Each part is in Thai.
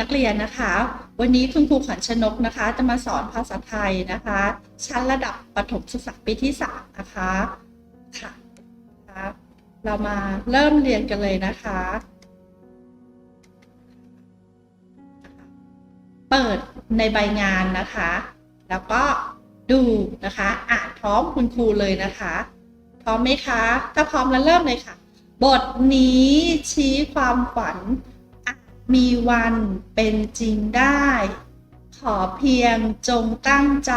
นักเรียนนะคะ วันนี้คุณครูขวัญชนกนะคะ จะมาสอนภาษาไทยนะคะ ชั้นระดับประถมศึกษาปีที่สามนะคะค่ะคะเรามาเริ่มเรียนกันเลยนะคะ เปิดในใบงานนะคะ แล้วก็ดูนะคะอ่านพร้อมคุณครูเลยนะคะ พร้อมไหมคะ ถ้าพร้อมแล้วเริ่มเลยค่ะ บทนี้ชี้ความฝัน มีวันเป็นจริงได้ ขอเพียงจงตั้งใจ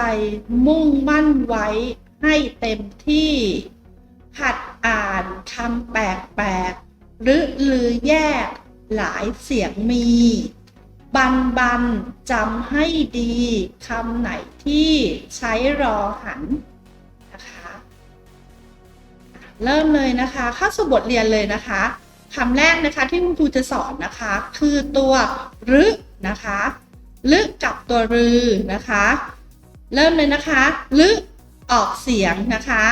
มุ่งมั่นไว้ให้เต็มที่ หัดอ่านคำแปลกๆหรือลือแยกหลายเสียงมี บันบันจำให้ดีคำไหนที่ใช้รอหันนะคะ เริ่มเลยนะคะ เข้าสู่บทเรียนเลยนะคะ คำแรกนะคะที่คุณครูจะสอนนะคะ คือตัวรึนะคะรึกับตัวรือนะคะ เริ่มเลยนะคะรึออกเสียงนะคะ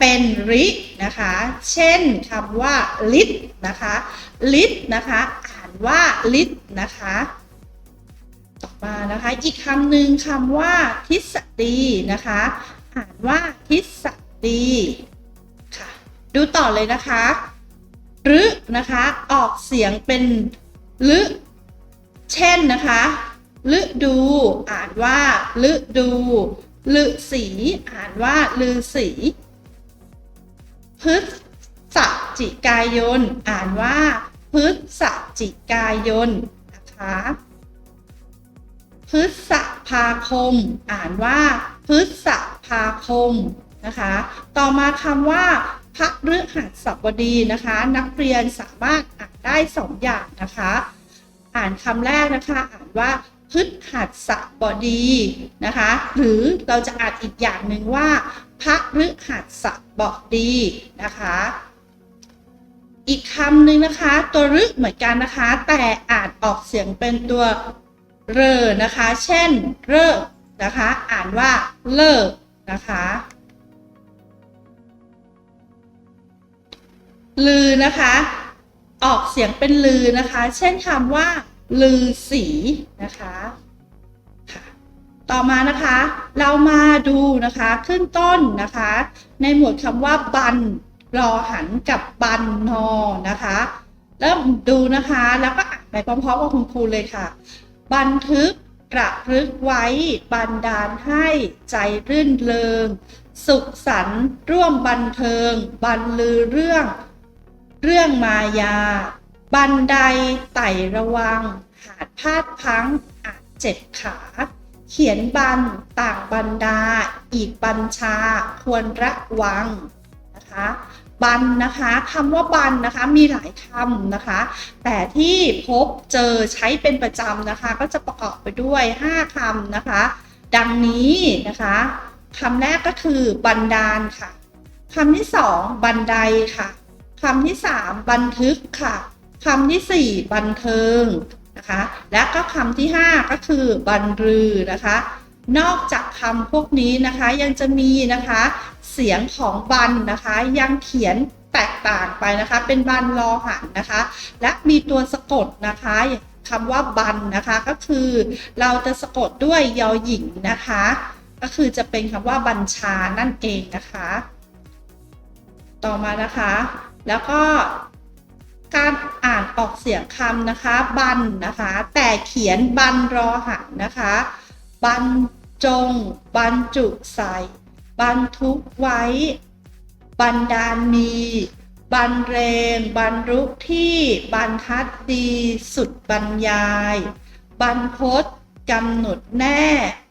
เป็นรินะคะ เช่นคำว่าลิดนะคะลิดนะคะ อ่านว่าลิดนะคะต่อมานะคะอีกคำหนึ่งคำว่าทฤษฎีนะคะ อ่านว่าทฤษฎีค่ะ ดูต่อเลยนะคะ นะคะ ออกเสียงเป็นลึเช่นนะคะฤดูอ่านว่าฤดูฤสีอ่านว่าลือสีพฤศจิกายน อ่านว่าพฤศจิกายนนะคะพฤษภาคม อ่านว่าพฤษภาคมนะคะ ต่อมาคำว่า พระฤหัสบดีนะคะ นักเรียนสามารถอ่านได้สองอย่างนะคะ อ่านคำแรกนะคะอ่านว่าพฤหัสบดีนะคะ หรือเราจะอ่านอีกอย่างหนึ่งว่าพระฤหัสบดีนะคะ อีกคำหนึ่งนะคะ ตัวรึเหมือนกันนะคะ แต่อ่านออกเสียงเป็นตัวเรอนะคะ เช่น เรอนะคะ อ่านว่าเลิกนะคะ ลือนะคะ ออกเสียงเป็นลือนะคะ เช่นคำว่า ลือสีนะคะค่ะต่อมานะคะ เรามาดูนะคะ ขึ้นต้นนะคะ ในหมวดคำว่า บันรอหันกับบันนอนะคะเริ่มดูนะคะ แล้วก็อ่านไปพร้อมๆกับคุณครูเลยค่ะ บันทึกกระลึกไว้บันดาลให้ใจรื่นเริง สุขสันต์ร่วมบันเทิงบันลือเรื่อง เรื่องมายา บันไดไต่ระวัง หาดพลาดพังอาจเจ็บขา เขียนบันต่างบันดา อีกบัญชา ควรระวังนะคะบันนะคะคำว่าบันนะคะมีหลายคำนะคะ แต่ที่พบเจอใช้เป็นประจำนะคะ ก็จะประกอบไปด้วย 5คำนะคะ ดังนี้นะคะคำแรกก็คือบันดาลค่ะคำที่สองบันไดค่ะ คำที่สามบันทึกค่ะคำที่สี่บันเทิงนะคะ และก็คำที่ห้าก็คือบันรือนะคะ นอกจากคำพวกนี้นะคะยังจะมีนะคะ เสียงของบันนะคะ ยังเขียนแตกต่างไปนะคะ เป็นบันรอหันนะคะ และมีตัวสะกดนะคะคำว่าบันนะคะก็คือเราจะสะกดด้วยยอหญิงนะคะ ก็คือจะเป็นคำว่าบัญชานั่นเองนะคะ ต่อมานะคะ แล้วก็การอ่านออกเสียงคำนะคะ บันนะคะ แต่เขียนบันรอหันนะคะ บันจงบรรจุใส่บรรทุกไว้ บันดาลมีบรรเรงบรรรุที่บรรทัดดี สุดบรรยายบรรพศกำหนดแน่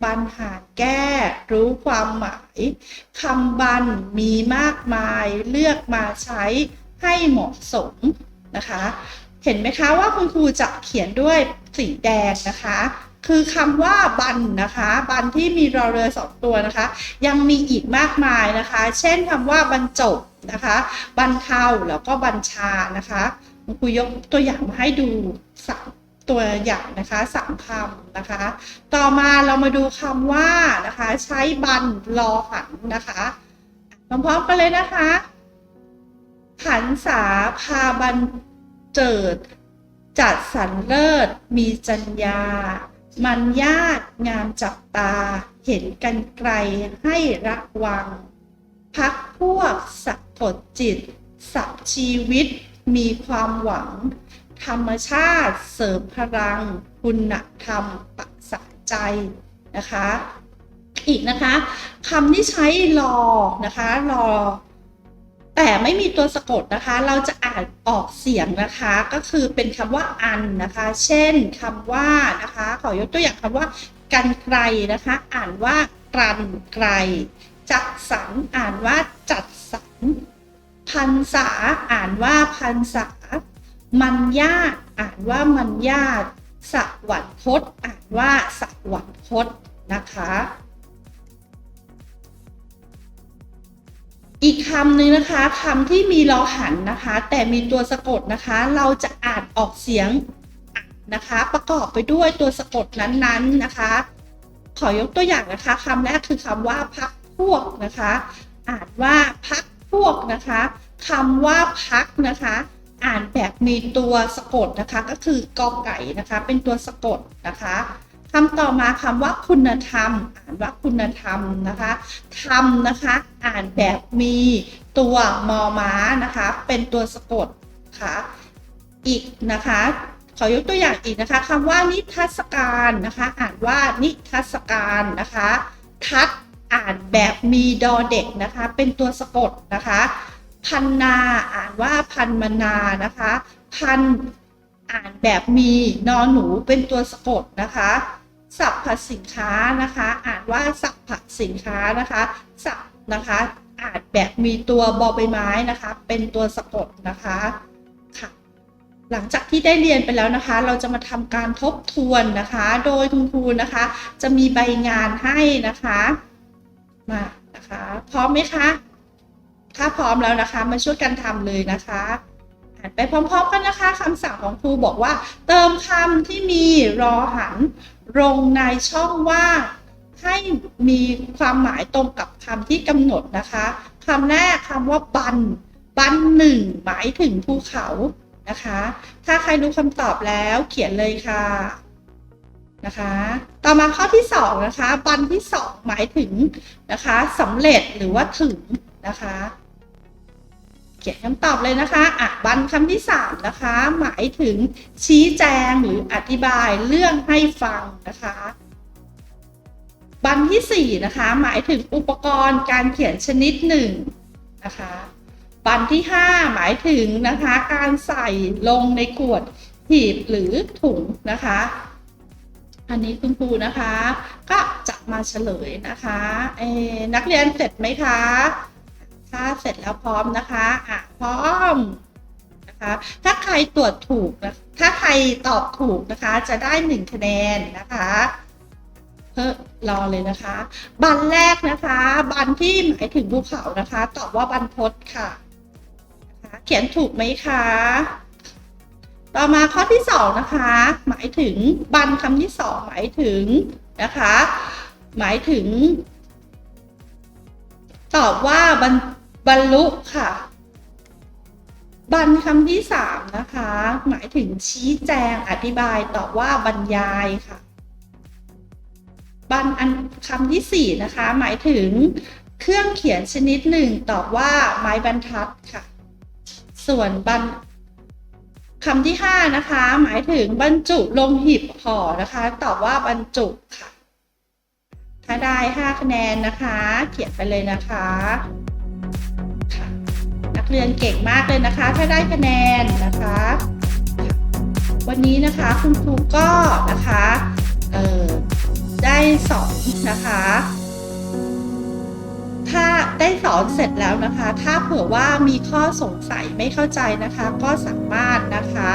บรรหาแก้ รู้ความหมายคำบันมีมากมายเลือกมาใช้ ให้เหมาะสมนะคะ เห็นไหมคะว่าคุณครูจะเขียนด้วยสีแดงนะคะ คือคำว่าบันนะคะ บันที่มีรอเรือสองตัวนะคะ ยังมีอีกมากมายนะคะ เช่นคำว่าบรรจบนะคะ บรรเทาแล้วก็บัญชานะคะคุณครูยกตัวอย่างมาให้ดูสามตัวอย่างนะคะสามคำนะคะ ต่อมาเรามาดูคำว่านะคะ ใช้บันรอหันนะคะพร้อมๆกันเลยนะคะ หันษาพาบันเจิด จัดสรรเลิศ มีจัญญา มันญาติงามจับตา เห็นกันไกลให้ระวัง พักพวกสะกดจิต สับชีวิตมีความหวัง ธรรมชาติเสริมพลัง คุณธรรมประสาใจนะคะ อีกนะคะคำที่ใช้รอนะคะรอ แต่ไม่มีตัวสะกดนะคะ เราจะอ่านออกเสียงนะคะ ก็คือเป็นคำว่าอันนะคะ เช่นคำว่านะคะ ขอยกตัวอย่างคำว่า กันไกลนะคะ อ่านว่ากรันไกล จัดสรรอ่านว่าจัดสรรพันษาอ่านว่าพันษามันญาตอ่านว่ามันญาติสวรรคตอ่านว่าสวรรคตนะคะ อีกคำหนึ่งนะคะคำที่มีลอหันนะคะ แต่มีตัวสะกดนะคะ เราจะอ่านออกเสียงอะนะคะ ประกอบไปด้วยตัวสะกดนั้นๆนะคะ ขอยกตัวอย่างนะคะคำแรกคือคำว่าพักพวกนะคะ อ่านว่าพักพวกนะคะคำว่าพักนะคะ อ่านแบบมีตัวสะกดนะคะ ก็คือกอไก่นะคะ เป็นตัวสะกดนะคะ คำต่อมาคำว่าคุณธรรม อ่านว่าคุณธรรมนะคะธรรมนะคะ อ่านแบบมีตัวมอม้านะคะ เป็นตัวสะกดค่ะอีกนะคะขอยกตัวอย่างอีกนะคะคำว่านิทรรศการนะคะ อ่านว่านิทรรศการนะคะ ทัดอ่านแบบมีดอเด็กนะคะ เป็นตัวสะกดนะคะ พันนาอ่านว่าพันมนานะคะ พันอ่านแบบมีนอหนูเป็นตัวสะกดนะคะ สัพพสินค้านะคะ อ่านว่าสัพพสินค้านะคะสัพนะคะอ่านแบบมีตัวบอใบไม้นะคะ เป็นตัวสะกดนะคะค่ะ หลังจากที่ได้เรียนไปแล้วนะคะ เราจะมาทำการทบทวนนะคะ โดยคุณครูนะคะ จะมีใบงานให้นะคะมานะคะพร้อมไหมคะถ้าพร้อมแล้วนะคะ มาช่วยกันทำเลยนะคะอ่านไปพร้อมๆกันนะคะคำสั่งของครูบอกว่า เติมคำที่มีรอหัน ลงในช่องว่างให้มีความหมายตรงกับคำที่กำหนดนะคะคำแรกคำว่าบัน บันหนึ่งหมายถึงภูเขานะคะ ถ้าใครรู้คำตอบแล้วเขียนเลยค่ะนะคะ ต่อมาข้อที่สองนะคะ บันที่สองหมายถึงนะคะสำเร็จหรือว่าถึงนะคะ ขียนคำตอบเลยนะคะอะบันคำที่สามนะคะ หมายถึงชี้แจงหรืออธิบายเรื่องให้ฟังนะคะ บันที่สี่นะคะ หมายถึงอุปกรณ์การเขียนชนิดหนึ่งนะคะ บันที่ห้าหมายถึงนะคะ การใส่ลงในขวดหีบหรือถุงนะคะ อันนี้คุณครูนะคะ ก็จะมาเฉลยนะคะเอ่อนักเรียนเสร็จไหมคะ ถ้าเสร็จแล้วพร้อมนะคะอะพร้อมนะคะ ถ้าใครตรวจถูกนะถ้าใครตอบถูกนะคะ จะได้หนึ่งคะแนนนะคะเพิ่มรอเลยนะคะ บันแรกนะคะ บันที่หมายถึงภูเขานะคะ ตอบว่าบันพศค่ะนะคะเขียนถูกไหมคะต่อมาข้อที่สองนะคะ หมายถึงบันคำที่สองหมายถึงนะคะ หมายถึง ตอบว่าบรร บรรลุค่ะ บันคำที่สามนะคะ หมายถึงชี้แจงอธิบายตอบว่าบรรยายค่ะ บันอันคำที่สี่นะคะ หมายถึงเครื่องเขียนชนิดหนึ่งตอบว่าไม้บรรทัดค่ะ ส่วนบันคำที่ห้านะคะ หมายถึงบรรจุลงหีบห่อนะคะตอบว่าบรรจุค่ะ ถ้าได้5คะแนนนะคะ เขียนไปเลยนะคะ เรียนเก่งมากเลยนะคะ ถ้าได้คะแนนนะคะ วันนี้นะคะคุณครูก็นะคะได้สอนนะคะ ถ้าได้สอนเสร็จแล้วนะคะ ถ้าเผื่อว่ามีข้อสงสัยไม่เข้าใจนะคะ ก็สามารถนะคะ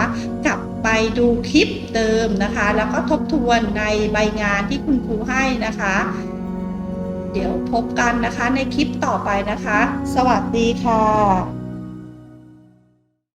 กลับไปดูคลิปเดิมนะคะ แล้วก็ทบทวนในใบงานที่คุณครูให้นะคะ เดี๋ยวพบกันนะคะในคลิปต่อไปนะคะ สวัสดีค่ะ